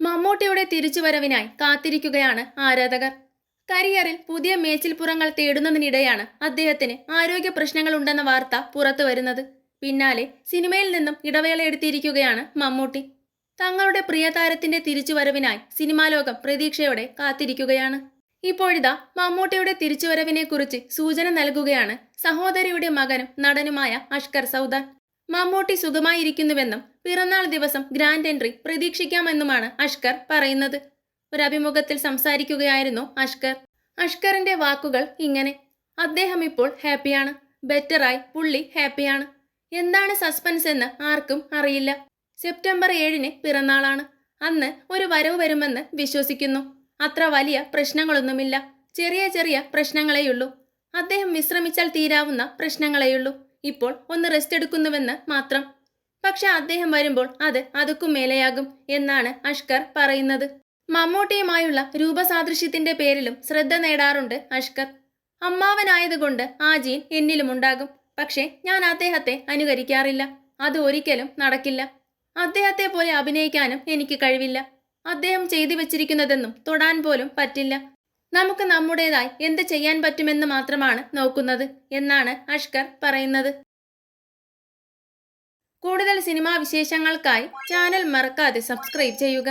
മമ്മൂട്ടിയുടെ തിരിച്ചുവരവിനായി കാത്തിരിക്കുകയാണ് ആരാധകർ. കരിയറിൽ പുതിയ മേച്ചിൽപ്പുറങ്ങൾ തേടുന്നതിനിടെയാണ് അദ്ദേഹത്തിന് ആരോഗ്യ പ്രശ്നങ്ങളുണ്ടെന്ന വാർത്ത പുറത്തു വരുന്നത്. പിന്നാലെ സിനിമയിൽ നിന്നും ഇടവേള എടുത്തിരിക്കുകയാണ് മമ്മൂട്ടി. തങ്ങളുടെ പ്രിയ താരത്തിന്റെ തിരിച്ചുവരവിനായി സിനിമാ ലോകം പ്രതീക്ഷയോടെ കാത്തിരിക്കുകയാണ്. ഇപ്പോഴിതാ മമ്മൂട്ടിയുടെ തിരിച്ചുവരവിനെ കുറിച്ച് സൂചന നൽകുകയാണ് സഹോദരിയുടെ മകനും നടനുമായ അഷ്കർ സൗദാൻ. മമ്മൂട്ടി സുഖമായിരിക്കുന്നുവെന്നും പിറന്നാൾ ദിവസം ഗ്രാൻഡ് എൻട്രി പ്രതീക്ഷിക്കാമെന്നുമാണ് അഷ്കർ പറയുന്നത്. ഒരഭിമുഖത്തിൽ സംസാരിക്കുകയായിരുന്നു അഷ്കർ. അഷ്കറിന്റെ വാക്കുകൾ ഇങ്ങനെ. അദ്ദേഹം ഇപ്പോൾ ഹാപ്പിയാണ്. ബെറ്ററായി പുള്ളി ഹാപ്പിയാണ്. എന്താണ് സസ്പെൻസ് എന്ന് ആർക്കും അറിയില്ല. സെപ്റ്റംബർ ഏഴിന് പിറന്നാളാണ്. അന്ന് ഒരു വരവ് വരുമെന്ന് വിശ്വസിക്കുന്നു. അത്ര വലിയ പ്രശ്നങ്ങളൊന്നുമില്ല. ചെറിയ ചെറിയ പ്രശ്നങ്ങളെയുള്ളൂ. അദ്ദേഹം വിശ്രമിച്ചാൽ തീരാവുന്ന പ്രശ്നങ്ങളെയുള്ളൂ. ഇപ്പോൾ ഒന്ന് റെസ്റ്റ് എടുക്കുന്നുവെന്ന് മാത്രം. പക്ഷെ അദ്ദേഹം വരുമ്പോൾ അത് അതുക്കും മേലെയാകും എന്നാണ് അഷ്കർ പറയുന്നത്. മമ്മൂട്ടിയുമായുള്ള രൂപസാദൃശ്യത്തിന്റെ പേരിലും ശ്രദ്ധ നേടാറുണ്ട് അഷ്കർ. അമ്മാവനായതുകൊണ്ട് ആ ജീൻ എന്നിലുമുണ്ടാകും പക്ഷേ ഞാൻ അദ്ദേഹത്തെ അനുകരിക്കാറില്ല. അത് ഒരിക്കലും നടക്കില്ല. അദ്ദേഹത്തെ പോലെ അഭിനയിക്കാനും എനിക്ക് കഴിവില്ല. അദ്ദേഹം ചെയ്തു വെച്ചിരിക്കുന്നതെന്നും തൊടാൻ പോലും പറ്റില്ല. നമുക്ക് നമ്മുടേതായി എന്ത് ചെയ്യാൻ പറ്റുമെന്ന് മാത്രമാണ് നോക്കുന്നത് എന്നാണ് അഷ്കർ പറയുന്നത്. കൂടുതൽ സിനിമാ വിശേഷങ്ങൾക്കായി ചാനൽ മറക്കാതെ സബ്സ്ക്രൈബ് ചെയ്യുക.